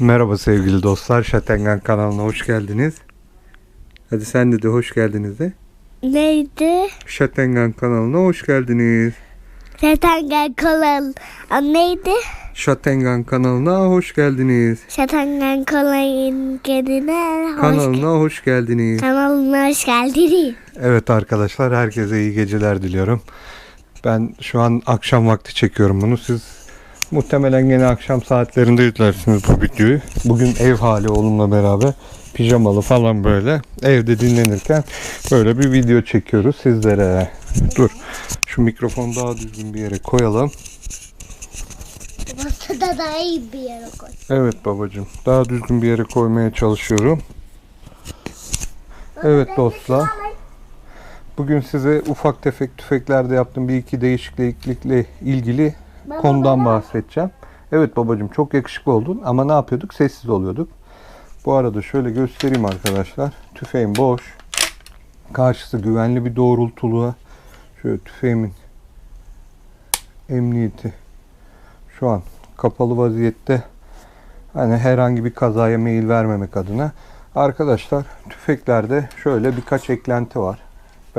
Merhaba sevgili dostlar. Şatengan kanalına hoş geldiniz. Hadi sen de de hoş geldiniz de. Neydi? Şatengan kanalına hoş geldiniz. Şatangan kolay. Aa, Neydi? Şatengan kanalına hoş geldiniz. Şatangan kolayın kendine hoş Kanalına hoş geldiniz. Kanalına hoş geldiniz. Evet arkadaşlar herkese iyi geceler diliyorum. Ben şu an akşam vakti çekiyorum bunu. Siz muhtemelen gene akşam saatlerinde izlersiniz bu videoyu. Bugün ev hali oğlumla beraber pijamalı falan böyle evde dinlenirken böyle bir video çekiyoruz sizlere. Dur şu mikrofonu daha düzgün bir yere koyalım. Masada da iyi bir yere koy. Evet babacığım daha düzgün bir yere koymaya çalışıyorum. Evet dostlar. Bugün size ufak tefek tüfeklerde yaptığım bir iki değişiklikle ilgili konudan bahsedeceğim. Evet babacığım çok yakışıklı oldun ama ne yapıyorduk? Sessiz oluyorduk. Bu arada şöyle göstereyim arkadaşlar. Tüfeğim boş. Karşısı güvenli bir doğrultuluğa. Şöyle tüfeğimin emniyeti şu an kapalı vaziyette. Hani herhangi bir kazaya meyil vermemek adına. Arkadaşlar tüfeklerde şöyle birkaç eklenti var.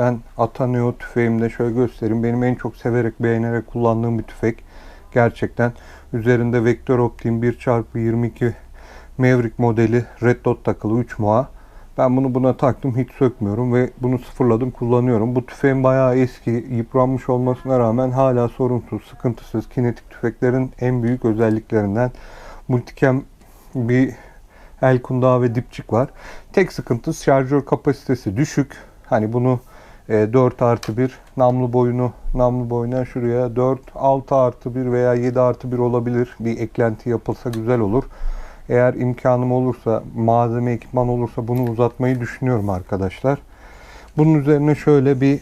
Ben Ataneo tüfeğimde şöyle göstereyim. Benim en çok severek beğenerek kullandığım bir tüfek. Gerçekten üzerinde vektör optiğim 1x22 Maverick modeli Red Dot takılı 3 muha. Ben bunu buna taktım hiç sökmüyorum ve bunu sıfırladım kullanıyorum. Bu tüfeğin bayağı eski yıpranmış olmasına rağmen hala sorunsuz, sıkıntısız kinetik tüfeklerin en büyük özelliklerinden multicam bir el kundağı ve dipçik var. Tek sıkıntısı şarjör kapasitesi düşük. Hani bunu e, 4 artı 1 namlu boyunu namlu boyuna şuraya 4 6 artı 1 veya 7 artı 1 olabilir. Bir eklenti yapılsa güzel olur. Eğer imkanım olursa, malzeme ekipman olursa bunu uzatmayı düşünüyorum arkadaşlar. Bunun üzerine şöyle bir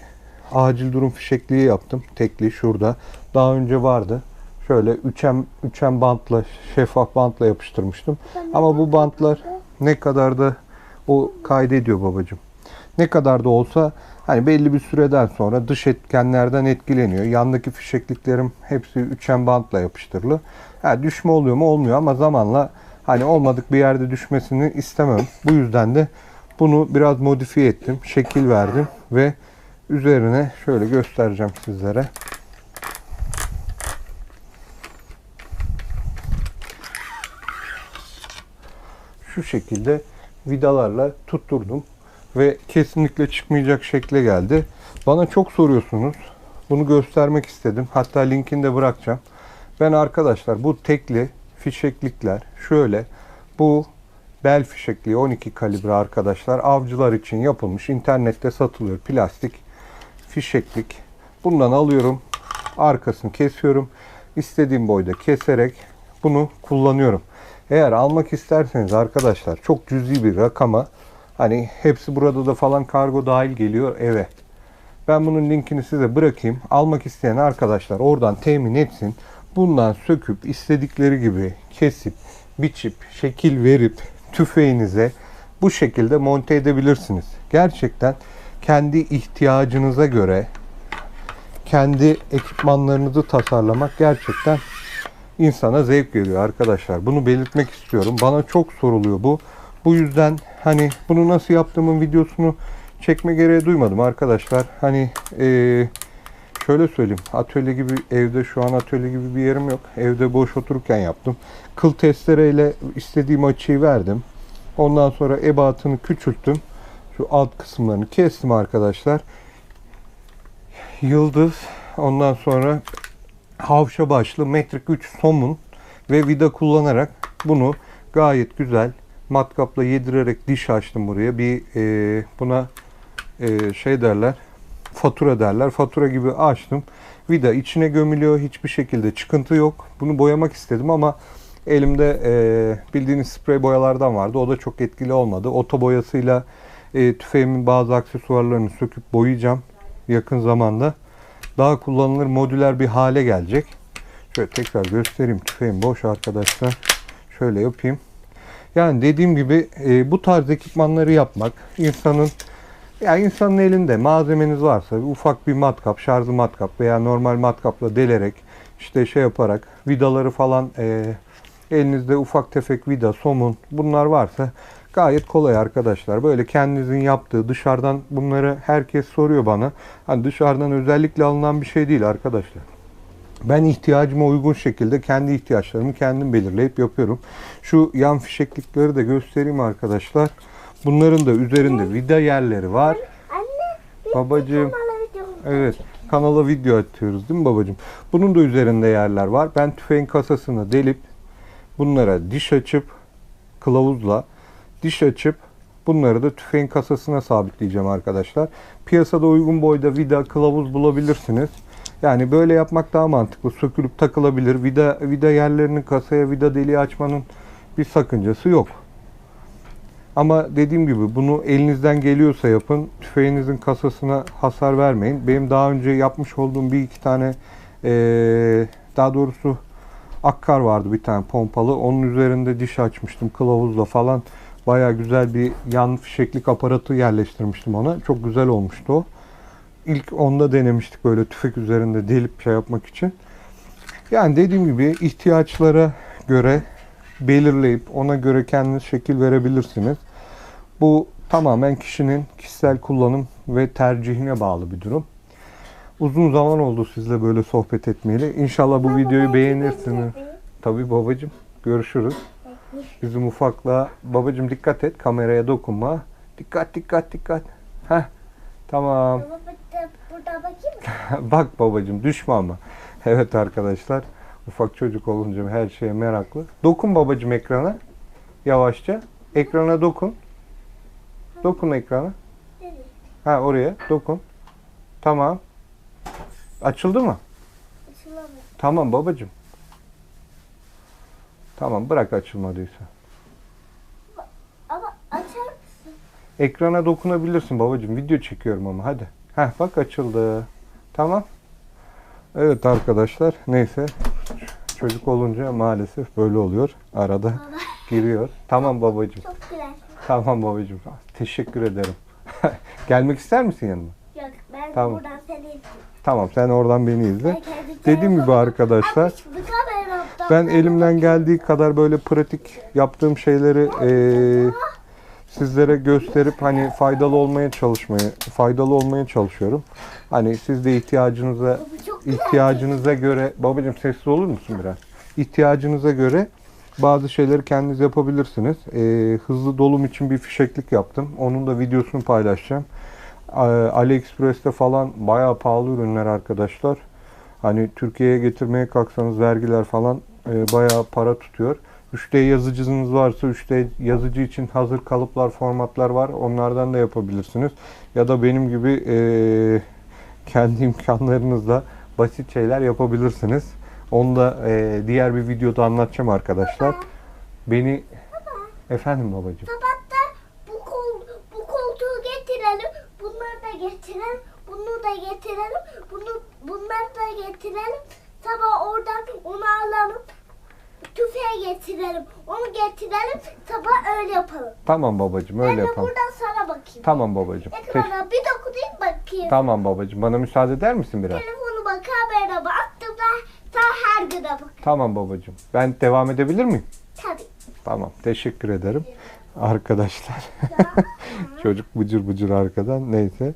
acil durum fişekliği yaptım. Tekli şurada. Daha önce vardı. Şöyle 3M 3M bantla, şeffaf bantla yapıştırmıştım. Ama bu bantlar ne kadar da o kaydediyor babacığım. Ne kadar da olsa hani belli bir süreden sonra dış etkenlerden etkileniyor. Yandaki fişekliklerim hepsi 3M bantla yapıştırılı. Ha, düşme oluyor mu olmuyor ama zamanla hani olmadık bir yerde düşmesini istemem. Bu yüzden de bunu biraz modifiye ettim. Şekil verdim ve üzerine şöyle göstereceğim sizlere. şu şekilde vidalarla tutturdum ve kesinlikle çıkmayacak şekle geldi. Bana çok soruyorsunuz. Bunu göstermek istedim. Hatta linkini de bırakacağım. Ben arkadaşlar bu tekli fişeklikler şöyle bu bel fişekliği 12 kalibre arkadaşlar avcılar için yapılmış internette satılıyor plastik fişeklik. Bundan alıyorum. Arkasını kesiyorum. İstediğim boyda keserek bunu kullanıyorum. Eğer almak isterseniz arkadaşlar çok cüzi bir rakama hani hepsi burada da falan kargo dahil geliyor eve. Ben bunun linkini size bırakayım. Almak isteyen arkadaşlar oradan temin etsin. Bundan söküp istedikleri gibi kesip, biçip, şekil verip tüfeğinize bu şekilde monte edebilirsiniz. Gerçekten kendi ihtiyacınıza göre kendi ekipmanlarınızı tasarlamak gerçekten insana zevk veriyor arkadaşlar. Bunu belirtmek istiyorum. Bana çok soruluyor bu. Bu yüzden hani bunu nasıl yaptığımın videosunu çekme gereği duymadım arkadaşlar. Hani eee, şöyle söyleyeyim. Atölye gibi evde şu an atölye gibi bir yerim yok. Evde boş otururken yaptım. Kıl testereyle istediğim açıyı verdim. Ondan sonra ebatını küçülttüm. Şu alt kısımlarını kestim arkadaşlar. Yıldız ondan sonra havşa başlı metrik 3 somun ve vida kullanarak bunu gayet güzel matkapla yedirerek diş açtım buraya. Bir e, buna e, şey derler fatura derler. Fatura gibi açtım. Vida içine gömülüyor. Hiçbir şekilde çıkıntı yok. Bunu boyamak istedim ama elimde e, bildiğiniz sprey boyalardan vardı. O da çok etkili olmadı. Oto boyasıyla e, tüfeğimin bazı aksesuarlarını söküp boyayacağım yakın zamanda daha kullanılır modüler bir hale gelecek. Şöyle tekrar göstereyim. Tüfeğim boş arkadaşlar. Şöyle yapayım. Yani dediğim gibi e, bu tarz ekipmanları yapmak insanın ya insanın elinde malzemeniz varsa ufak bir matkap, şarjlı matkap veya normal matkapla delerek işte şey yaparak vidaları falan e, elinizde ufak tefek vida, somun bunlar varsa gayet kolay arkadaşlar. Böyle kendinizin yaptığı dışarıdan bunları herkes soruyor bana. Hani dışarıdan özellikle alınan bir şey değil arkadaşlar. Ben ihtiyacıma uygun şekilde kendi ihtiyaçlarımı kendim belirleyip yapıyorum. Şu yan fişeklikleri de göstereyim arkadaşlar. Bunların da üzerinde vida yerleri var. Babacığım. Evet. Kanala video atıyoruz değil mi babacığım? Bunun da üzerinde yerler var. Ben tüfeğin kasasını delip bunlara diş açıp kılavuzla diş açıp bunları da tüfeğin kasasına sabitleyeceğim arkadaşlar. Piyasada uygun boyda vida kılavuz bulabilirsiniz. Yani böyle yapmak daha mantıklı. Sökülüp takılabilir. Vida vida yerlerinin kasaya vida deliği açmanın bir sakıncası yok. Ama dediğim gibi bunu elinizden geliyorsa yapın. Tüfeğinizin kasasına hasar vermeyin. Benim daha önce yapmış olduğum bir iki tane eee, daha doğrusu akkar vardı bir tane pompalı. Onun üzerinde diş açmıştım kılavuzla falan. Baya güzel bir yan fişeklik aparatı yerleştirmiştim ona. Çok güzel olmuştu o. İlk onda denemiştik böyle tüfek üzerinde delip şey yapmak için. Yani dediğim gibi ihtiyaçlara göre belirleyip ona göre kendiniz şekil verebilirsiniz. Bu tamamen kişinin kişisel kullanım ve tercihine bağlı bir durum. Uzun zaman oldu sizle böyle sohbet etmeyeli. İnşallah bu videoyu beğenirsiniz. Tabii babacığım. Görüşürüz. Bizim ufakla babacığım dikkat et kameraya dokunma. Dikkat dikkat dikkat. Heh. Tamam. Burada, bakayım mı? Bak babacığım düşme ama. Evet arkadaşlar. Ufak çocuk olunca her şeye meraklı. Dokun babacığım ekrana. Yavaşça. Ekrana dokun. Dokun ekrana. Ha oraya dokun. Tamam. Açıldı mı? Açılamıyor. Tamam babacığım. Tamam bırak açılmadıysa. Ekrana dokunabilirsin babacığım. Video çekiyorum ama hadi. Heh bak açıldı. Tamam. Evet arkadaşlar neyse. Çocuk olunca maalesef böyle oluyor. Arada giriyor. Tamam babacığım. Çok güzel. Tamam babacığım. Teşekkür ederim. Gelmek ister misin yanıma? Yok ben Tamam. buradan seni izleyeyim. Tamam sen oradan beni izle. Dediğim gibi arkadaşlar ben elimden geldiği kadar böyle pratik yaptığım şeyleri eee, sizlere gösterip hani faydalı olmaya çalışmaya faydalı olmaya çalışıyorum. Hani siz de ihtiyacınıza ihtiyacınıza göre babacığım sessiz olur musun biraz? İhtiyacınıza göre bazı şeyleri kendiniz yapabilirsiniz. Eee, hızlı dolum için bir fişeklik yaptım. Onun da videosunu paylaşacağım. A- AliExpress'te falan bayağı pahalı ürünler arkadaşlar. Hani Türkiye'ye getirmeye kalksanız vergiler falan e, bayağı para tutuyor. 3D yazıcınız varsa 3D yazıcı için hazır kalıplar, formatlar var. Onlardan da yapabilirsiniz. Ya da benim gibi e, kendi imkanlarınızla basit şeyler yapabilirsiniz. Onu da e, diğer bir videoda anlatacağım arkadaşlar. Beni efendim babacığım. Sabahta bu kol bu koltuğu getirelim. Bunları da getirelim. Bunu da getirelim. Bunu bunları da getirelim. Sabah oradan onu alalım. Tüfeği getirelim. Onu getirelim. Sabah öyle yapalım. Tamam babacığım ben öyle de yapalım. buradan sana bakayım. Tamam babacığım. Teş- Ekrana bir dokunayım bakayım. tamam babacığım. Bana müsaade eder misin biraz? Telefonuma kamerama attım da ta her güne bak. Tamam babacığım. Ben devam edebilir miyim? Tabii. Tamam. Teşekkür ederim. Arkadaşlar. Çocuk bıcır bıcır arkadan. Neyse.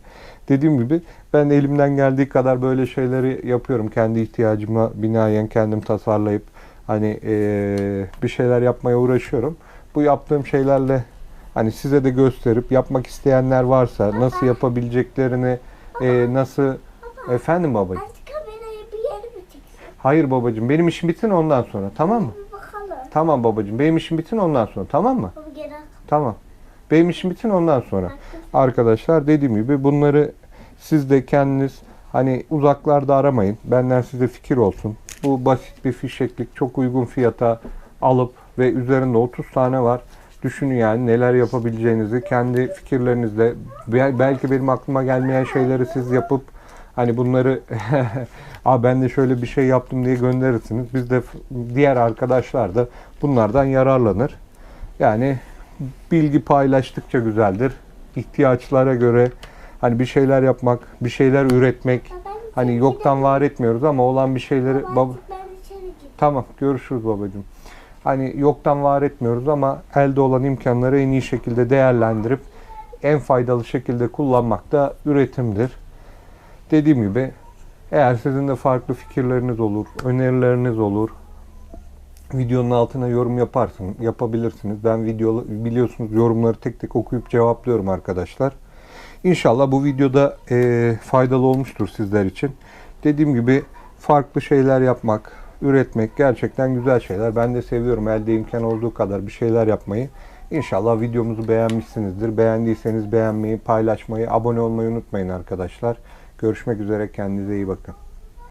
Dediğim gibi ben elimden geldiği kadar böyle şeyleri yapıyorum. Kendi ihtiyacıma binaen kendim tasarlayıp hani eee, bir şeyler yapmaya uğraşıyorum. Bu yaptığım şeylerle hani size de gösterip yapmak isteyenler varsa nasıl yapabileceklerini eee, nasıl efendim babacığım. Hayır babacığım benim işim bitsin ondan sonra tamam mı? Bakalım. Tamam babacığım benim işim bitsin ondan sonra tamam mı? Tamam. Benim işim bitsin ondan sonra. Arkadaşlar dediğim gibi bunları siz de kendiniz hani uzaklarda aramayın. Benden size fikir olsun. Bu basit bir fişeklik çok uygun fiyata alıp ve üzerinde 30 tane var. Düşünün yani neler yapabileceğinizi kendi fikirlerinizle bel- belki benim aklıma gelmeyen şeyleri siz yapıp hani bunları Aa ben de şöyle bir şey yaptım diye gönderirsiniz. Biz de diğer arkadaşlar da bunlardan yararlanır. Yani bilgi paylaştıkça güzeldir. İhtiyaçlara göre hani bir şeyler yapmak, bir şeyler üretmek. Hani yoktan var etmiyoruz ama olan bir şeyleri Baba, gideyim. Tamam görüşürüz babacığım. Hani yoktan var etmiyoruz ama elde olan imkanları en iyi şekilde değerlendirip en faydalı şekilde kullanmak da üretimdir. Dediğim gibi eğer sizin de farklı fikirleriniz olur, önerileriniz olur, videonun altına yorum yaparsın, yapabilirsiniz. Ben video biliyorsunuz yorumları tek tek okuyup cevaplıyorum arkadaşlar. İnşallah bu videoda eee, faydalı olmuştur sizler için. Dediğim gibi farklı şeyler yapmak, üretmek gerçekten güzel şeyler. Ben de seviyorum elde imkan olduğu kadar bir şeyler yapmayı. İnşallah videomuzu beğenmişsinizdir. Beğendiyseniz beğenmeyi, paylaşmayı, abone olmayı unutmayın arkadaşlar. Görüşmek üzere kendinize iyi bakın.